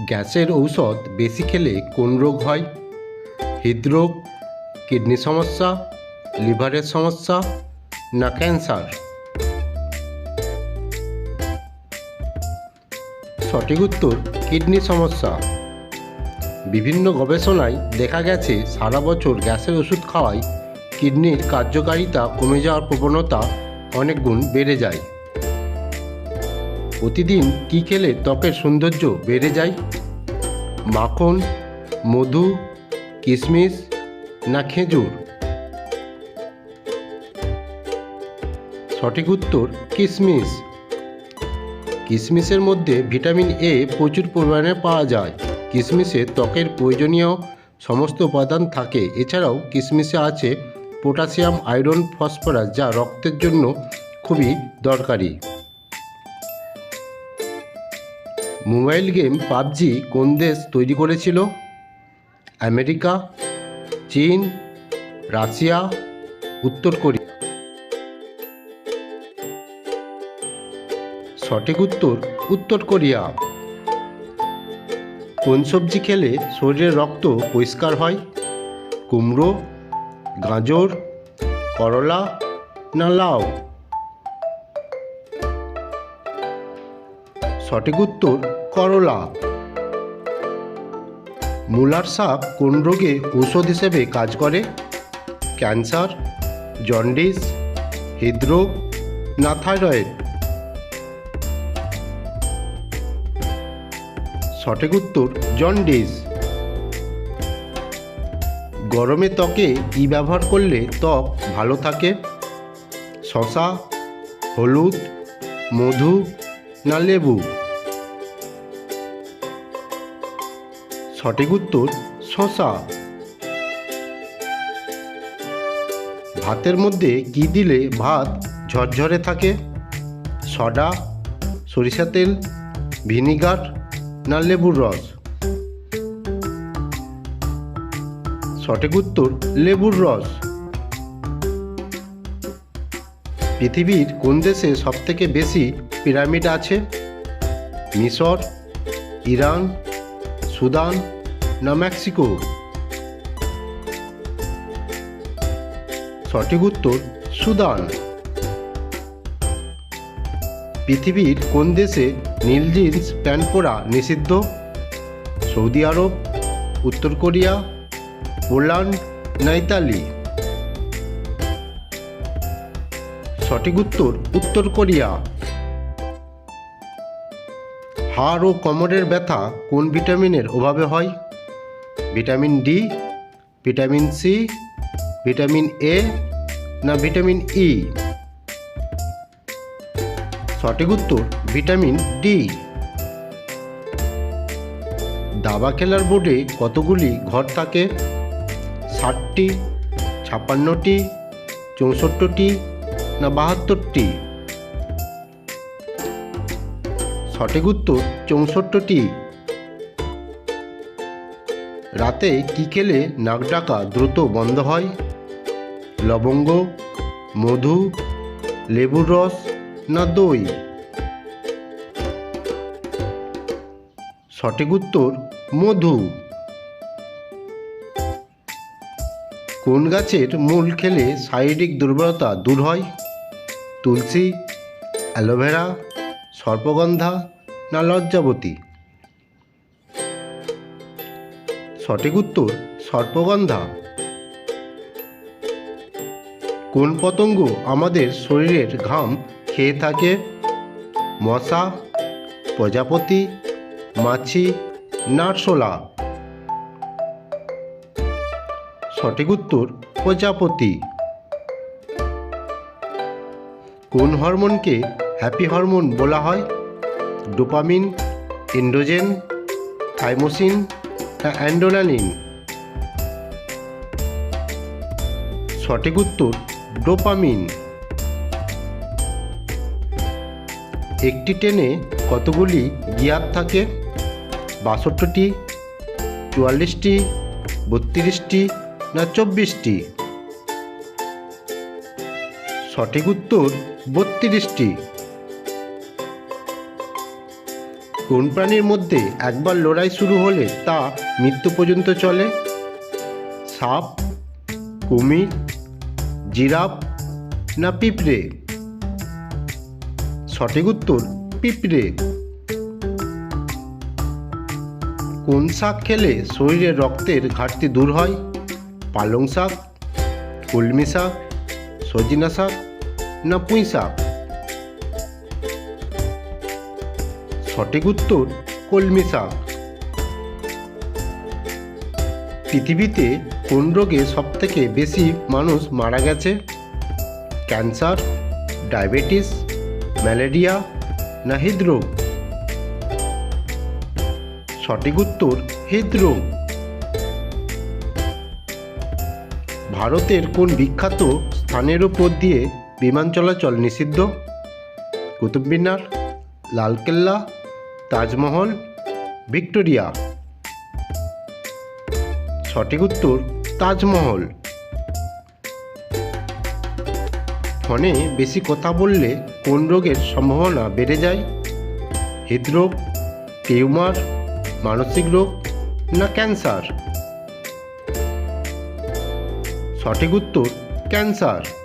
গ্যাসের ঔষধ বেশি খেলে কোন রোগ হয়? হৃদরোগ, কিডনি সমস্যা, লিভারের সমস্যা না ক্যান্সার? সঠিক উত্তর, কিডনি সমস্যা। বিভিন্ন গবেষণায় দেখা গেছে, সারা বছর গ্যাসের ওষুধ খাওয়ায় কিডনির কার্যকারিতা কমে যাওয়ার প্রবণতা অনেক গুণ বেড়ে যায়। প্রতিদিন কী খেলে ত্বকের সৌন্দর্য বেড়ে যায়? মাখন, মধু কিশমিশ না খেজুর? সঠিক উত্তর কিশমিশ কিশমিশের মধ্যে ভিটামিন এ প্রচুর পরিমাণে পাওয়া যায়। কিশমিশে ত্বকের প্রয়োজনীয় সমস্ত উপাদান থাকে। এছাড়াও কিশমিশে আছে পটাশিয়াম আয়রন ফসফরাস যা রক্তের জন্য খুবই দরকারি। মোবাইল গেম পাবজি কোন দেশ তৈরি করেছিল? আমেরিকা, চীন, রাশিয়া, উত্তর কোরিয়া। সঠিক উত্তর উত্তর কোরিয়া। কোন সবজি খেলে শরীরের রক্ত পরিষ্কার হয়? কুমড়ো, গাজর, করলা না লাউ? সঠিক উত্তর, করলা। মূলার শাক কোন রোগে ঔষধ হিসেবে কাজ করে? ক্যান্সার, জন্ডিস, হৃদরোগ, না থাইরয়েড? সঠিক উত্তর, জন্ডিস। গরমে ত্বকে কী ব্যবহার করলে ত্বক ভালো থাকে? শশা হলুদ, মধু, না লেবু? সঠিক উত্তর শশা। ভাতের মধ্যে কি দিলে ভাত ঝরঝরে থাকে। সডা, সরিষা তেল, ভিনিগার না লেবুর রস? সঠিক উত্তর লেবুর রস। পৃথিবীর কোন দেশে সবথেকে বেশি পিরামিড আছে? মিশর, ইরান, সুদান না মেক্সিকো? সঠিক উত্তর, সুদান। পৃথিবীর কোন দেশে নীল জিন্স প্যান্ট পরা নিষিদ্ধ? সৌদি আরব, উত্তর কোরিয়া, পোল্যান্ড না ইতালি? সঠিক উত্তর উত্তর কোরিয়া। হাড় ও কোমরের ব্যথা কোন ভিটামিনের অভাবে হয়? Vitamin D, vitamin C, vitamin A, না ভিটামিন ই। সঠিক উত্তর, ভিটামিন ডি। দাবা খেলার বোর্ডে কতগুলি ঘর থাকে? ষাটটি, ছাপ্পান্নটি, চৌষট্টিটি, না বাহাত্তরটি? সঠিক উত্তর, চৌষট্টিটি। রাতে কি খেলে নাক ডাকা দ্রুত বন্ধ হয়? লবঙ্গ, মধু, লেবুর রস না দই? সঠিক উত্তর, মধু। কোন গাছের মূল খেলে শারীরিক দুর্বলতা দূর হয়? তুলসী, অ্যালোভেরা, সর্পগন্ধা না লজ্জাবতী? সঠিক উত্তর সর্পগন্ধা। কোন পতঙ্গ আমাদের শরীরের ঘাম খেয়ে থাকে? মশা, প্রজাপতি, মাছি নারশোলা সঠিক উত্তর প্রজাপতি। কোন হরমোনকে হ্যাপি হরমোন বলা হয়? ডোপামিন এন্ড্রোজেন থাইমোসিন না অ্যান্ডোনালিন। সঠিক উত্তর, ডোপামিন। একটি ট্রেনে কতগুলি গিয়ার থাকে? বাষট্টিটি, চুয়াল্লিশটি, বত্রিশটি না চব্বিশটি? সঠিক উত্তর, বত্রিশটি। কোন প্রাণীর মধ্যে একবার লড়াই শুরু হলে তা মৃত্যু পর্যন্ত চলে? সাপ, কুমির, জিরাফ না পিঁপড়ে? সঠিক উত্তর, পিঁপড়ে। কোন শাক খেলে শরীরে রক্তের ঘাটতি দূর হয়? পালং শাক, কলমি শাক, সজিনা শাক না পুঁই শাক? সঠিক উত্তর কলমি শাক। পৃথিবীতে কোন রোগে সবথেকে বেশি মানুষ মারা গেছে? ক্যান্সার, ডায়াবেটিস, ম্যালেরিয়া, না হৃদরোগ? সঠিক উত্তর হৃদরোগ। ভারতের কোন বিখ্যাত স্থানের উপর দিয়ে বিমান চলাচল নিষিদ্ধ? কুতুব মিনার লালকেল্লা তাজমহল, ভিক্টোরিয়া। সঠিক উত্তর, তাজমহল। ফোনে বেশি কথা বললে কোন রোগের সম্ভাবনা বেড়ে যায়? হৃদরোগ, টিউমার, মানসিক রোগ না ক্যান্সার? সঠিক উত্তর, ক্যান্সার।